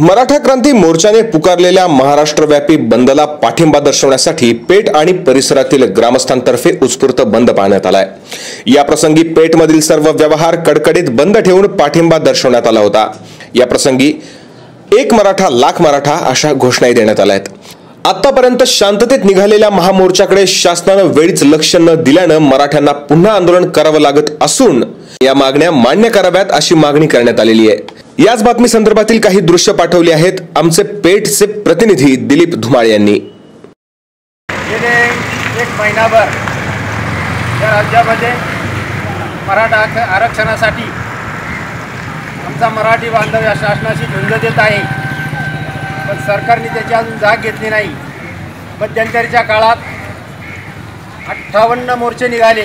मराठा क्रांती मोर्चाने पुकारलेल्या महाराष्ट्रव्यापी बंदला पाठिंबा दर्शवण्यासाठी पेठ आणि परिसरातील ग्रामस्थांतर्फे उत्स्फूर्त बंद पाळण्यात आलाय. या प्रसंगी पेठमधील सर्व व्यवहार कडकडीत बंद ठेवून पाठिंबा दर्शवण्यात आला होता. या प्रसंगी एक मराठा लाख मराठा अशा घोषणाही देण्यात आल्या आहेत. आतापर्यंत शांततेत निघालेल्या महामोर्चाकडे शासनानं वेळीच लक्ष न दिल्यानं मराठ्यांना पुन्हा आंदोलन करावं लागत असून या मागण्या मान्य कराव्यात अशी मागणी करण्यात आलेली आहे. याच बातमी संदर्भातील काही दृश्य पाठवली आहेत. आमचे पेठचे प्रतिनिधी दिलीप धुमाळ यांनी. गेले एक महिनाभर या राज्यामध्ये मराठा आरक्षणासाठी आमचा मराठी बांधव या शासनाशी झुंज देत आहे. पण सरकारने त्याची अजून जाग घेतली नाही. मध्यंतरीच्या काळात अठ्ठावन्न मोर्चे निघाले.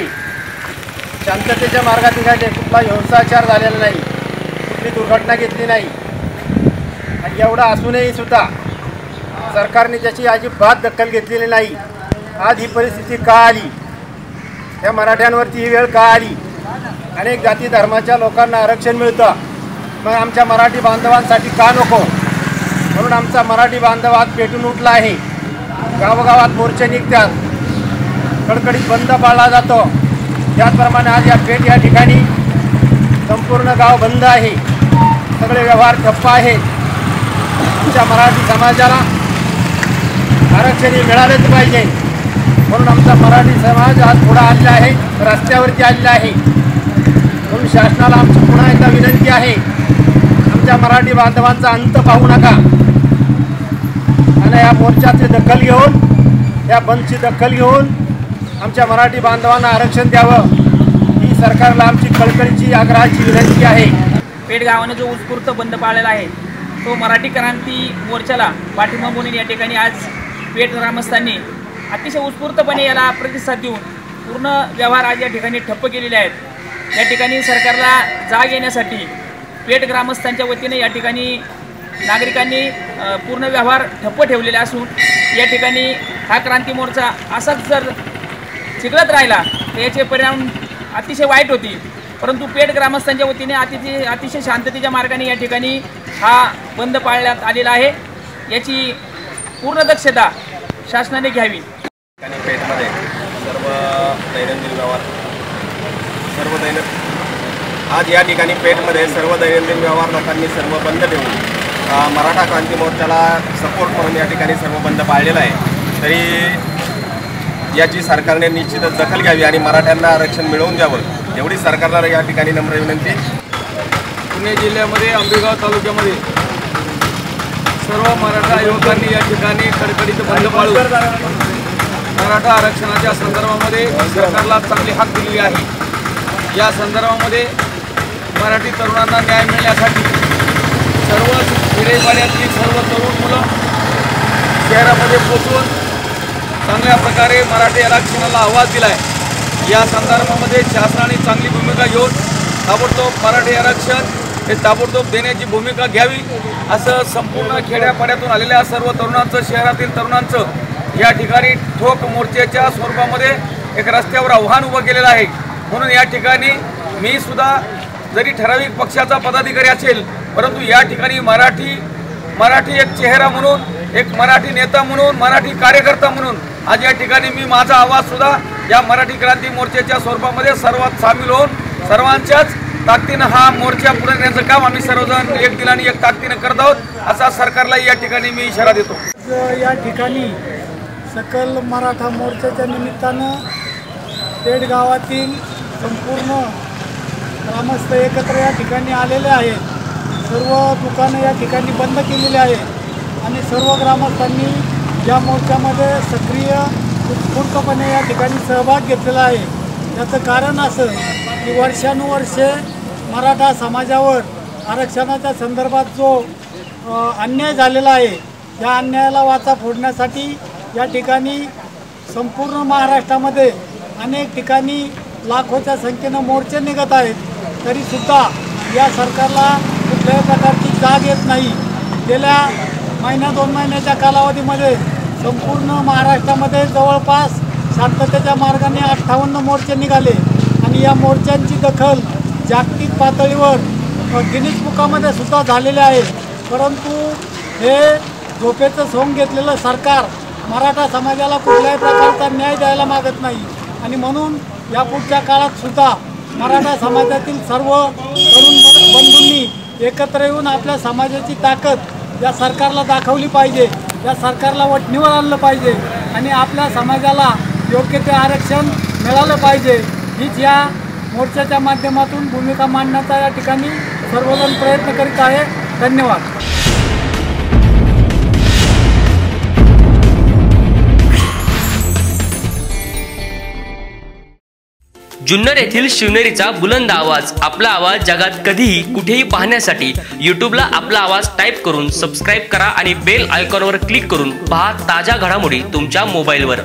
शांततेच्या मार्गात निघाले. कुठला हिंसाचार झालेला नाही. कुठली दुर्घटना घेतली नाही. आणि एवढं असूनही सुद्धा सरकारने त्याची अजिबात दखल घेतलेली नाही. आज ही परिस्थिती का आली? त्या मराठ्यांवरती ही वेळ का आली? अनेक जाती धर्माच्या लोकांना आरक्षण मिळतं. मग आमच्या मराठी बांधवांसाठी का नको? म्हणून आमचा मराठी बांधव आज पेटून उठला आहे. गावोगावात मोर्चे निघतात. कडकडीत बंद पाळला जातो. त्याचप्रमाणे आज या पेठ या ठिकाणी संपूर्ण गाव बंद आहे. सगळे व्यवहार ठप्प आहे. आमच्या मराठी समाजाला आरक्षण मिळालंच मिळालेच पाहिजे. म्हणून आमचा मराठी समाज आज पुढं आलेला आहे रस्त्यावरती आलेला आहे. म्हणून शासनाला आमची पुन्हा एकदा विनंती आहे आमच्या मराठी बांधवांचा अंत पाहू नका. आणि या मोर्चाची दखल घेऊन या बंदची दखल घेऊन आमच्या मराठी बांधवांना आरक्षण द्यावं. ही सरकारला आमची कळकळीची आग्रहाची विनंती आहे. पेठ गावाने जो उत्स्फूर्त बंद पाळलेला आहे तो मराठी क्रांती मोर्चाला पाठिंबा म्हणून या ठिकाणी आज पेठ ग्रामस्थांनी अतिशय उत्स्फूर्तपणे याला प्रतिसाद देऊन पूर्ण व्यवहार आज या ठिकाणी ठप्प केलेले आहेत. या ठिकाणी सरकारला जाग येण्यासाठी पेठ ग्रामस्थांच्या वतीने या ठिकाणी नागरिकांनी पूर्ण व्यवहार ठप्प ठेवलेले असून या ठिकाणी हा क्रांती मोर्चा असाच जर चिघळत राहिला तर याचे परिणाम अतिशय वाईट होतील. परंतु पेठ ग्रामस्थांच्या वतीने अतिशय अतिशय शांततेच्या मार्गाने या ठिकाणी हा बंद पाळण्यात आलेला आहे. याची पूर्ण दक्षता शासनाने घ्यावी. ठिकाणी पेठमध्ये सर्व दैनंदिन व्यवहार सर्व दैनंदिन आज या ठिकाणी पेठमध्ये सर्व दैनंदिन व्यवहार लोकांनी सर्व बंद ठेवून मराठा क्रांती मोर्चाला सपोर्ट म्हणून या ठिकाणी सर्व बंद पाळलेला आहे. तरी याची सरकारने निश्चितच दखल घ्यावी आणि मराठ्यांना आरक्षण मिळवून द्यावं. एवढी सरकारला या ठिकाणी नम्र विनंती. पुणे जिल्ह्यामध्ये आंबेगाव तालुक्यामध्ये सर्व मराठा युवकांनी या ठिकाणी कडकडीचं बंद पाळून मराठा आरक्षणाच्या संदर्भामध्ये सरकारला चांगली हाक दिलेली आहे. या संदर्भामध्ये मराठी तरुणांना न्याय मिळण्यासाठी सर्व खेडेपाड्यातली सर्व तरुण मुलं शहरामध्ये पोचून चांगल्या प्रकारे मराठी आरक्षणाला आवाज दिला आहे या संदर्भामध्ये शासनाने चांगली भूमिका घेऊन ताबडतोब मराठी आरक्षण हे ताबडतोब देण्याची भूमिका घ्यावी असं संपूर्ण खेड्यापाड्यातून आलेल्या सर्व तरुणांचं शहरातील तरुणांचं या ठिकाणी ठोक मोर्चाच्या स्वरूपामध्ये एक रस्त्यावर आव्हान उभं केलेलं आहे. म्हणून या ठिकाणी मी सुद्धा जरी ठराविक पक्षाचा पदाधिकारी असेल परंतु या ठिकाणी मराठी मराठी एक चेहरा म्हणून एक मराठी नेता म्हणून मराठी कार्यकर्ता म्हणून आज या ठिकाणी मी माझा आवाजसुद्धा या मराठी क्रांती मोर्चाच्या स्वरूपामध्ये सर्वात सामील होऊन सर्वांच्याच ताकदीनं हा मोर्चा पुढे नेण्याचं काम आम्ही सर्वजण एक दिलाने एक ताकदीनं करत आहोत. असा सरकारला या ठिकाणी मी इशारा देतो. या ठिकाणी सकल मराठा मोर्चाच्या निमित्तानं पेठ गावातील संपूर्ण ग्रामस्थ एकत्र या ठिकाणी आलेले आहेत. सर्व दुकानं या ठिकाणी बंद केलेली आहेत. आणि सर्व ग्रामस्थांनी या मोर्चामध्ये सक्रिय उत्स्फूर्तपणे या ठिकाणी सहभाग घेतलेला आहे. याचं कारण असं की वर्षानुवर्षे मराठा समाजावर आरक्षणाच्या संदर्भात जो अन्याय झालेला आहे या अन्यायाला वाचा फोडण्यासाठी या ठिकाणी संपूर्ण महाराष्ट्रामध्ये अनेक ठिकाणी लाखोच्या संख्येनं मोर्चे निघत आहेत तरीसुद्धा या सरकारला कुठल्याही प्रकारची जाग येत नाही. गेल्या महिन्या दोन महिन्याच्या कालावधीमध्ये संपूर्ण महाराष्ट्रामध्ये जवळपास शांततेच्या मार्गाने अठ्ठावन्न मोर्चे निघाले. आणि या मोर्चांची दखल जागतिक पातळीवर गिनीज बुकामध्ये सुद्धा झालेले आहे. परंतु हे झोपेचं सोंग घेतलेलं सरकार मराठा समाजाला कुठल्याही प्रकारचा न्याय द्यायला मागत नाही. आणि म्हणून या पुढच्या काळात सुद्धा मराठा समाजातील सर्व तरुण बंधूंनी एकत्र येऊन आपल्या समाजाची ताकद या सरकारला दाखवली पाहिजे. या सरकारला वटणीवर आणलं पाहिजे आणि आपल्या समाजाला योग्य ते आरक्षण मिळालं पाहिजे. हीच या मोर्चाच्या माध्यमातून भूमिका मांडण्याचा या ठिकाणी सर्वजण प्रयत्न करीत आहे. धन्यवाद. जुन्नर येथील शिवनेरीचा बुलंद आवाज आपला आवाज जगात कधीही कुठेही पाहण्यासाठी यूट्यूबला आपला आवाज टाईप करून सबस्क्राईब करा आणि बेल आयकॉनवर क्लिक करून पहा ताज्या घडामोडी तुमच्या मोबाईलवर.